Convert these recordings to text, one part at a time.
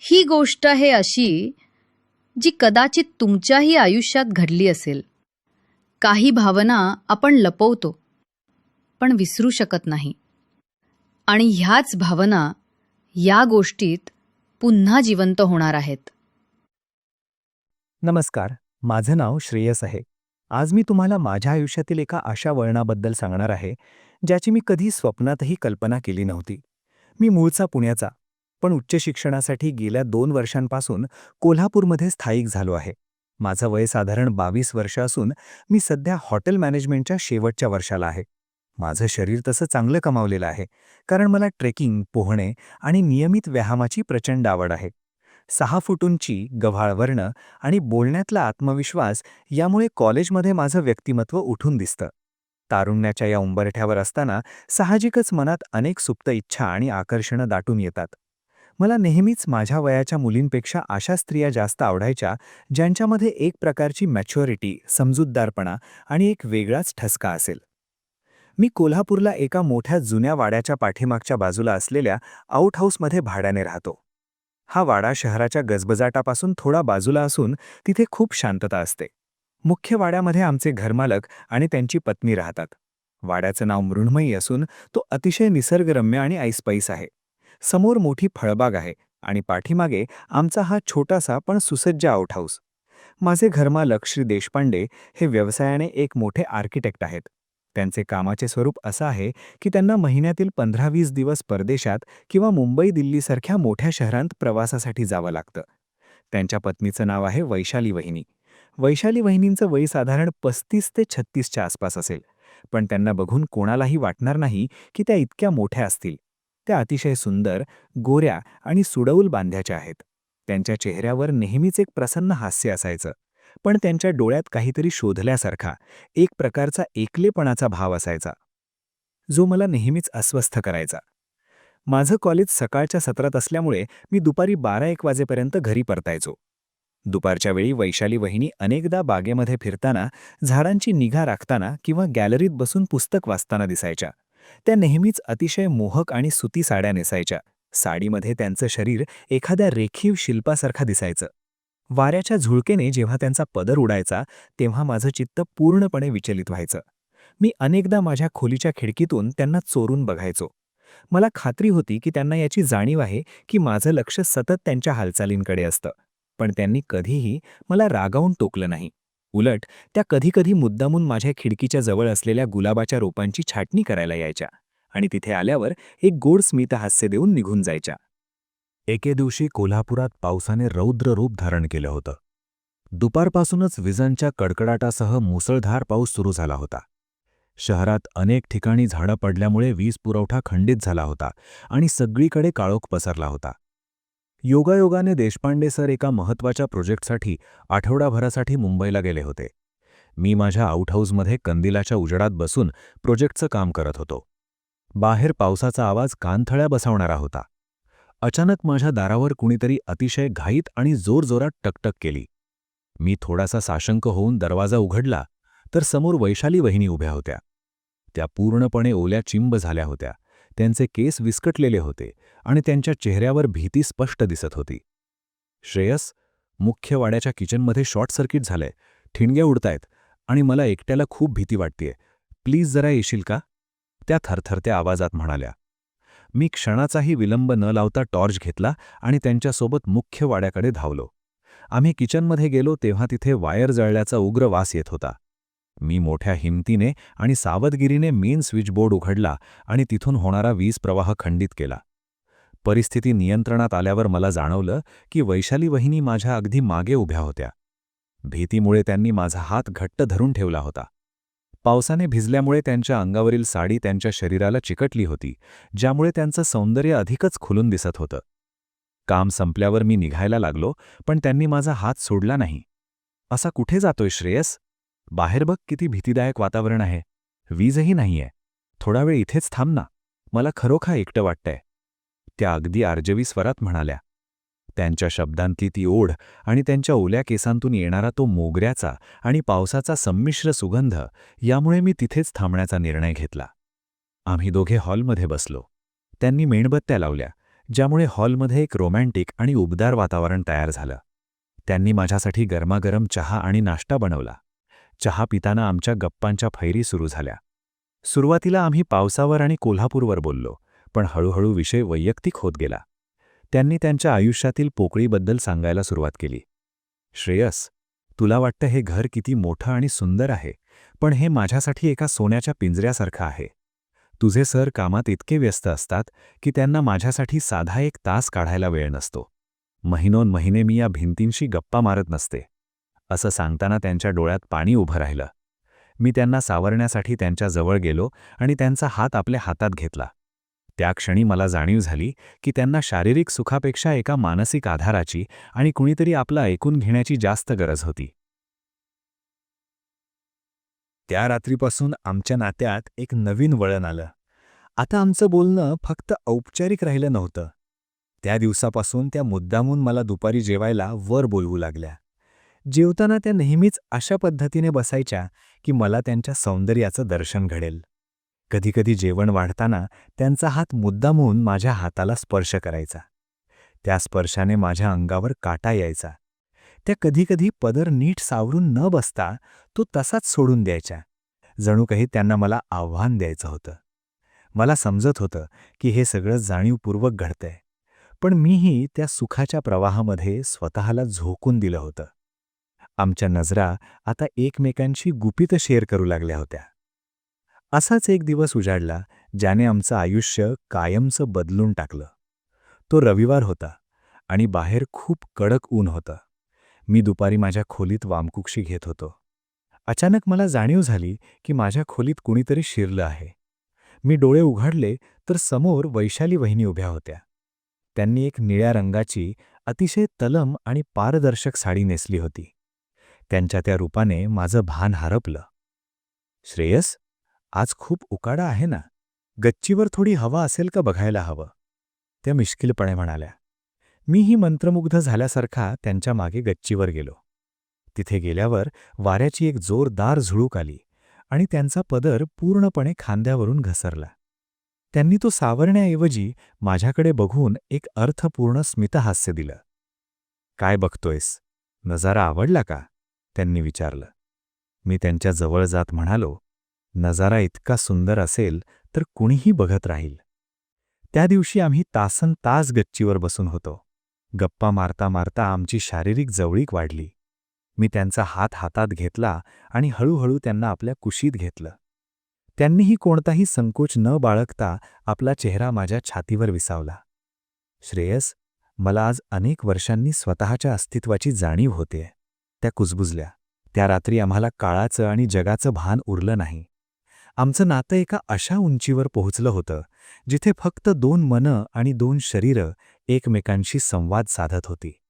ही गोष्ट आहे अशी जी कदाचित तुमच्याही आयुष्यात घडली असेल. काही भावना आपण लपवतो पण विसरू शकत नाही. आणि ह्याच भावना या गोष्टीत पुन्हा जिवंत होणार आहेत. नमस्कार माझं नाव श्रेयस आहे. आज मी तुम्हाला माझ्या आयुष्यातील एका अशा वळणाबद्दल सांगणार आहे ज्याची मी कधी स्वप्नातही कल्पना केली नव्हती. मी मूळचा पुण्याचा पण उच्च शिक्षणासाठी गेल्या दोन वर्षांपासून कोल्हापूरमध्ये स्थायिक झालो आहे. माझं वय साधारण बावीस वर्ष असून मी सध्या हॉटेल मॅनेजमेंटच्या शेवटच्या वर्षाला आहे. माझं शरीर तसं चांगलं कमावलेलं आहे कारण मला ट्रेकिंग पोहणे आणि नियमित व्यायामाची प्रचंड आवड आहे. सहा फुटूंची गव्हाळ वर्ण आणि बोलण्यातला आत्मविश्वास यामुळे कॉलेजमध्ये माझं व्यक्तिमत्व उठून दिसतं. तारुण्याच्या या उंबरठ्यावर असताना साहजिकच मनात अनेक सुप्त इच्छा आणि आकर्षणं दाटून येतात. मला नेहमीच माझ्या वयाच्या मुलींपेक्षा अशा स्त्रिया जास्त आवडायच्या ज्यांच्यामध्ये एक प्रकारची मॅच्युरिटी समजूतदारपणा आणि एक वेगळाच ठसका असेल. मी कोल्हापूरला एका मोठ्या जुन्या वाड्याच्या पाठीमागच्या बाजूला असलेल्या आऊटहाऊसमध्ये भाड्याने राहतो. हा वाडा शहराच्या गजबजाटापासून थोडा बाजूला असून तिथे खूप शांतता असते. मुख्य वाड्यामध्ये आमचे घरमालक आणि त्यांची पत्नी राहतात. वाड्याचं नाव मृण्मयी असून तो अतिशय निसर्गरम्य आणि ऐसपैस आहे. समोर मोठी फळबाग आहे आणि पाठीमागे आमचा हा छोटासा पण सुसज्ज आउट हाऊस. माझे घरमालक श्री देशपांडे हे व्यवसायाने एक मोठे आर्किटेक्ट आहेत. त्यांचे कामाचे स्वरूप असं आहे की त्यांना महिन्यातील पंधरा वीस दिवस परदेशात किंवा मुंबई दिल्लीसारख्या मोठ्या शहरांत प्रवासासाठी जावं लागतं. त्यांच्या पत्नीचं नाव आहे वैशाली वहिनी. वैशाली वहिनींचं वय साधारण पस्तीस ते छत्तीसच्या आसपास असेल. पण त्यांना बघून कोणालाही वाटणार नाही की त्या इतक्या मोठ्या असतील. त्या अतिशय सुंदर गोऱ्या आणि सुडौल बांध्याच्या आहेत. त्यांच्या चेहऱ्यावर नेहमीच एक प्रसन्न हास्य असायचं. पण त्यांच्या डोळ्यात काहीतरी शोधल्यासारखा एक प्रकारचा एकलेपणाचा भाव असायचा. जो मला नेहमीच अस्वस्थ करायचा. माझं कॉलेज सकाळच्या सत्रात असल्यामुळे मी दुपारी बारा एक वाजेपर्यंत घरी परतायचो. दुपारच्या वेळी वैशाली वहिनी अनेकदा बागेमध्ये फिरताना झाडांची निगा राखताना किंवा गॅलरीत बसून पुस्तक वाचताना दिसायच्या. त्या नेहमीच अतिशय मोहक आणि सुती साड्या नेसायच्या. साडीमध्ये त्यांचं शरीर एखाद्या रेखीव शिल्पासारखा दिसायचं. वाऱ्याच्या झुळकेने जेव्हा त्यांचा पदर उडायचा तेव्हा माझं चित्त पूर्णपणे विचलित व्हायचं. मी अनेकदा माझ्या खोलीच्या खिडकीतून त्यांना चोरून बघायचो. मला खात्री होती की त्यांना याची जाणीव आहे की माझं लक्ष सतत त्यांच्या हालचालींकडे असतं. पण त्यांनी कधीही मला रागावून टोकलं नाही. उलट त्या कधीकधी मुद्दामून माझ्या खिडकीच्या जवळ असलेल्या गुलाबाच्या रोपांची छाटणी करायला यायच्या आणि तिथे आल्यावर एक गोड स्मितहास्य देऊन निघून जायच्या. एके दिवशी कोल्हापुरात पावसाने रौद्र रूप धारण केलं होतं. दुपारपासूनच विजांच्या कडकडाटासह मुसळधार पाऊस सुरू झाला होता. शहरात अनेक ठिकाणी झाडं पडल्यामुळे वीज पुरवठा खंडित झाला होता आणि सगळीकडे काळोख पसरला होता. योगायोगाने देशपांडे सर एका महत्त्वाच्या प्रोजेक्टसाठी आठवडाभरासाठी मुंबईला गेले होते. मी माझ्या आऊटहाऊसमध्ये कंदिलाच्या उजेडात बसून प्रोजेक्टचं काम करत होतो. बाहेर पावसाचा आवाज कानथळ्या बसवणारा होता. अचानक माझ्या दारावर कुणीतरी अतिशय घाईत आणि जोरजोरात टकटक केली. मी थोडासा साशंक होऊन दरवाजा उघडला तर समोर वैशाली वहिनी उभ्या होत्या. त्या पूर्णपणे ओल्या चिंब झाल्या होत्या. त्यांचे केस विस्कटलेले होते आणि त्यांच्या चेहऱ्यावर भीती स्पष्ट दिसत होती. श्रेयस मुख्य वाड्याच्या किचनमध्ये शॉर्ट सर्किट झालंय. ठिणग्या उडतायत आणि मला एकट्याला खूप भीती वाटतेय. प्लीज जरा येशील का? त्या थरथरत्या आवाजात म्हणाल्या. मी क्षणाचाही विलंब न लावता टॉर्च घेतला आणि त्यांच्यासोबत मुख्य वाड्याकडे धावलो. आम्ही किचनमध्ये गेलो तेव्हा तिथे वायर जळल्याचा उग्र वास येत होता. मी मोठ्या हिमतीने आणि सावधगिरीने मेन स्विचबोर्ड उघडला आणि तिथून होणारा वीज प्रवाह खंडित केला. परिस्थिती नियंत्रणात आल्यावर मला जाणवलं की वैशाली वहिनी माझ्या अगदी मागे उभ्या होत्या. भीतीमुळे त्यांनी माझा हात घट्ट धरून ठेवला होता. पावसाने भिजल्यामुळे त्यांच्या अंगावरील साडी त्यांच्या शरीराला चिकटली होती ज्यामुळे त्यांचं सौंदर्य अधिकच खुलून दिसत होतं. काम संपल्यावर मी निघायला लागलो पण त्यांनी माझा हात सोडला नाही. असा कुठे जातोय श्रेयस? बाहेर बघ किती भीतीदायक वातावरण आहे. वीजही नाहीये. थोडा वेळ इथेच थांब ना. मला खरोखर एकटं वाटतंय. त्या अगदी आर्जवी स्वरात म्हणाल्या. त्यांच्या शब्दांतली ती ओढ आणि त्यांच्या ओल्या केसांतून येणारा तो मोगऱ्याचा आणि पावसाचा संमिश्र सुगंध यामुळे मी तिथेच थांबण्याचा निर्णय घेतला. आम्ही दोघे हॉलमध्ये बसलो. त्यांनी मेणबत्त्या लावल्या ज्यामुळे हॉलमध्ये एक रोमॅन्टिक आणि उबदार वातावरण तयार झालं. त्यांनी माझ्यासाठी गरमागरम चहा आणि नाश्ता बनवला. चहा पिताना आमच्या गप्पांच्या फैरी सुरू झाल्या. सुरुवातीला आम्ही पावसावर आणि कोल्हापूरवर बोललो पण हळूहळू विषय वैयक्तिक होत गेला. त्यांनी त्यांच्या आयुष्यातील पोकळीबद्दल सांगायला सुरुवात केली. श्रेयस तुला वाटतं हे घर किती मोठं आणि सुंदर आहे पण हे माझ्यासाठी एका सोन्याच्या पिंजऱ्यासारखं आहे. तुझे सर कामात इतके व्यस्त असतात की त्यांना माझ्यासाठी साधा एक तास काढायला वेळ नसतो. महिनोन महिने मी या भिंतींशी गप्पा मारत नसते. असं सांगताना त्यांच्या डोळ्यात पाणी उभं राहिलं. मी त्यांना सावरण्यासाठी त्यांच्या जवळ गेलो आणि त्यांचा हात आपल्या हातात घेतला. त्या क्षणी मला जाणीव झाली की त्यांना शारीरिक सुखापेक्षा एका मानसिक आधाराची आणि कुणीतरी आपलं ऐकून घेण्याची जास्त गरज होती. त्या रात्रीपासून आमच्या नात्यात एक नवीन वळण आलं. आता आमचं बोलणं फक्त औपचारिक राहिलं नव्हतं. त्या दिवसापासून त्या मुद्दामून मला दुपारी जेवायला वर बोलवू लागल्या. जेवताना त्या नेहमीच अशा पद्धतीने बसायच्या की मला त्यांच्या सौंदर्याचं दर्शन घडेल. कधीकधी जेवण वाढताना त्यांचा हात मुद्दाम होऊन माझ्या हाताला स्पर्श करायचा. त्या स्पर्शाने माझ्या अंगावर काटा यायचा. त्या कधीकधी पदर नीट सावरून न बसता तो तसाच सोडून द्यायच्या. जणू काही त्यांना मला आव्हान द्यायचं होतं. मला समजत होतं की हे सगळं जाणीवपूर्वक घडतंय. पण मीही त्या सुखाच्या प्रवाहामध्ये स्वतःला झोकून दिलं होतं. आमच्या नजरा आता एकमेकांशी गुपित शेअर करू लागल्या होत्या. असाच एक दिवस उजाडला ज्याने आमचं आयुष्य कायमचं बदलून टाकलं. तो रविवार होता आणि बाहेर खूप कडक ऊन होतं. मी दुपारी माझ्या खोलीत वामकुक्षी घेत होतो. अचानक मला जाणीव झाली की माझ्या खोलीत कुणीतरी शिरलं आहे. मी डोळे उघडले तर समोर वैशाली वहिनी उभ्या होत्या. त्यांनी एक निळ्या रंगाची अतिशय तलम आणि पारदर्शक साडी नेसली होती. त्यांच्या त्या रूपाने माझं भान हरपलं. श्रेयस आज खूप उकाडा आहे ना? गच्चीवर थोडी हवा असेल का बघायला हवं? त्या मिश्किलपणे म्हणाल्या. मीही मंत्रमुग्ध झाल्यासारखा त्यांच्या मागे गच्चीवर गेलो. तिथे गेल्यावर वाऱ्याची एक जोरदार झुळूक आली आणि त्यांचा पदर पूर्णपणे खांद्यावरून घसरला. त्यांनी तो सावरण्याऐवजी माझ्याकडे बघून एक अर्थपूर्ण स्मितहास्य दिलं. काय बघतोयस? नजारा आवडला का? त्यांनी विचारलं. मी त्यांच्या जवळ जात म्हणालो नजारा इतका सुंदर असेल तर कुणीही बघत राहील. त्या दिवशी आम्ही तासन तास गच्चीवर बसून होतो. गप्पा मारता मारता आमची शारीरिक जवळीक वाढली. मी त्यांचा हात हातात घेतला आणि हळूहळू त्यांना आपल्या कुशीत घेतलं. त्यांनीही कोणताही संकोच न बाळगता आपला चेहरा माझ्या छातीवर विसावला. श्रेयस मला आज अनेक वर्षांनी स्वतःच्या अस्तित्वाची जाणीव होते त्या कुजबुजल्या. त्या रात्री आम्हाला काळाचं आणि जगाचं भान उरलं नाही. आमचं नातं एका अशा उंचीवर पोहोचलं होतं जिथे फक्त दोन मनं आणि दोन शरीरं एकमेकांशी संवाद साधत होती.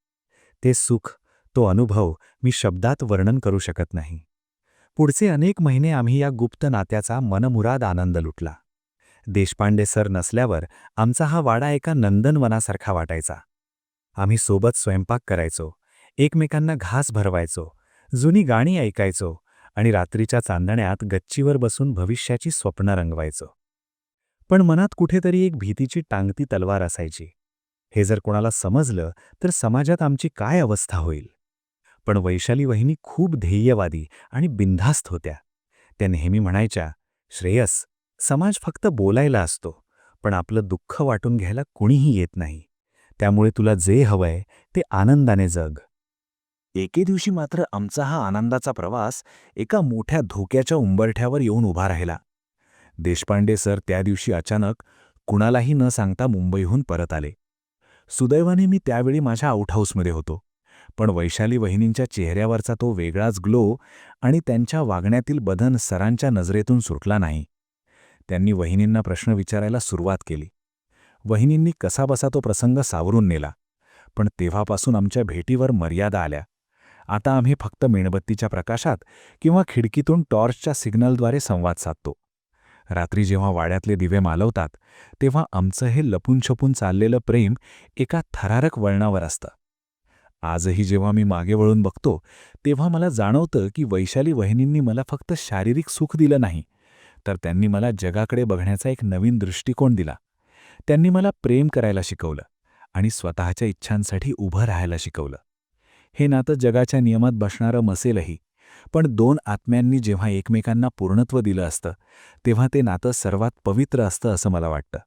ते सुख तो अनुभव मी शब्दात वर्णन करू शकत नाही. पुढचे अनेक महिने आम्ही या गुप्त नात्याचा मनमुराद आनंद लुटला. देशपांडे सर नसल्यावर आमचा हा वाडा एका नंदनवनासारखा वाटायचा. आम्ही सोबत स्वयंपाक करायचो एकमेकांना घास भरवायचो जुनी गाणी ऐकायचो आणि रात्रीच्या चांदण्यात गच्चीवर बसून भविष्याची स्वप्न रंगवायचो. पण मनात कुठेतरी एक भीतीची टांगती तलवार असायची. हे जर कोणाला समजलं तर समाजात आमची काय अवस्था होईल? पण वैशाली वहिनी खूप ध्येयवादी आणि बिनधास्त होत्या. त्या नेहमी म्हणायच्या श्रेयस समाज फक्त बोलायला असतो पण आपलं दुःख वाटून घ्यायला कुणीही येत नाही. त्यामुळे तुला जे हवंय ते आनंदाने जग. एके दिवशी मात्र आमचा हा आनंदाचा प्रवास एका मोठ्या धोक्याच्या उंबरठ्यावर येऊन उभा राहिला. देशपांडे सर त्या दिवशी अचानक कुणालाही न सांगता मुंबईहून परत आले. सुदैवाने मी त्यावेळी माझ्या आऊटहाऊसमध्ये होतो. पण वैशाली वहिनींच्या चेहऱ्यावरचा तो वेगळाच ग्लो आणि त्यांच्या वागण्यातील बदन सरांच्या नजरेतून सुटला नाही. त्यांनी वहिनींना प्रश्न विचारायला सुरुवात केली. वहिनींनी कसाबसा तो प्रसंग सावरून नेला. पण तेव्हापासून आमच्या भेटीवर मर्यादा आल्या. आता आम्ही फक्त मेणबत्तीच्या प्रकाशात किंवा खिडकीतून टॉर्चच्या सिग्नलद्वारे संवाद साधतो. रात्री जेव्हा वाड्यातले दिवे मालवतात तेव्हा आमचं हे लपून छपून चाललेलं प्रेम एका थरारक वळणावर असतं. आजही जेव्हा मी मागे वळून बघतो तेव्हा मला जाणवतं की वैशाली वहिनींनी मला फक्त शारीरिक सुख दिलं नाही तर त्यांनी मला जगाकडे बघण्याचा एक नवीन दृष्टिकोन दिला. त्यांनी मला प्रेम करायला शिकवलं आणि स्वतःच्या इच्छांसाठी उभं राहायला शिकवलं. हे नातं जगाच्या नियमात बसणारं मसेलही. पण दोन आत्म्यांनी जेव्हा एकमेकांना पूर्णत्व दिलं असतं तेव्हा ते नातं सर्वात पवित्र असतं असं मला वाटतं.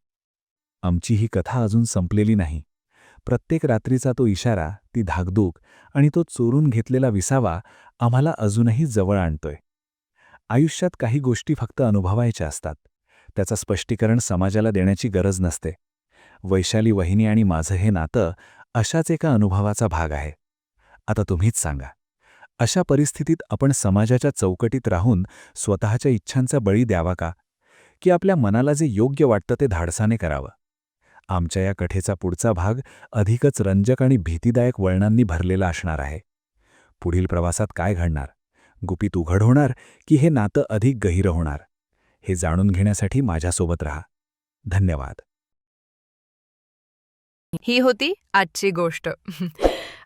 आमची ही कथा अजून संपलेली नाही. प्रत्येक रात्रीचा तो इशारा ती धाकधूक आणि तो चोरून घेतलेला विसावा आम्हाला अजूनही जवळ आणतोय. आयुष्यात काही गोष्टी फक्त अनुभवायच्या असतात. त्याचं स्पष्टीकरण समाजाला देण्याची गरज नसते. वैशाली वहिनी आणि माझं हे नातं अशाच एका अनुभवाचा भाग आहे. आता तुम्हीच सांगा. अशा परिस्थितीत आपण समाजाच्या चौकटीत राहून स्वतःच्या इच्छांचा बळी द्यावा का? की आपल्या मनाला जे योग्य वाटतं ते धाडसाने करावं? आमच्या या कथेचा पुढचा भाग अधिकच रंजक आणि भीतीदायक वळणांनी भरलेला असणार आहे. पुढील प्रवासात काय घडणार? गुपित उघड होणार की हे नातं अधिक गहिरं होणार? हे जाणून घेण्यासाठी माझ्यासोबत राहा. धन्यवाद. ही होती आजची गोष्ट.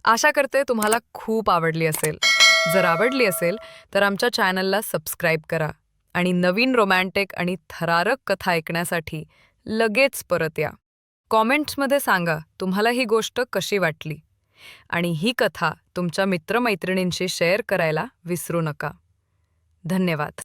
आशा करते तुम्हाला खूप आवडली असेल. जर आवडली असेल तर आमच्या चॅनलला सबस्क्राईब करा आणि नवीन रोमॅन्टिक आणि थरारक कथा ऐकण्यासाठी लगेच परत या. कॉमेंट्समध्ये सांगा तुम्हाला ही गोष्ट कशी वाटली आणि ही कथा तुमच्या मित्रमैत्रिणींशी शेअर करायला विसरू नका. धन्यवाद.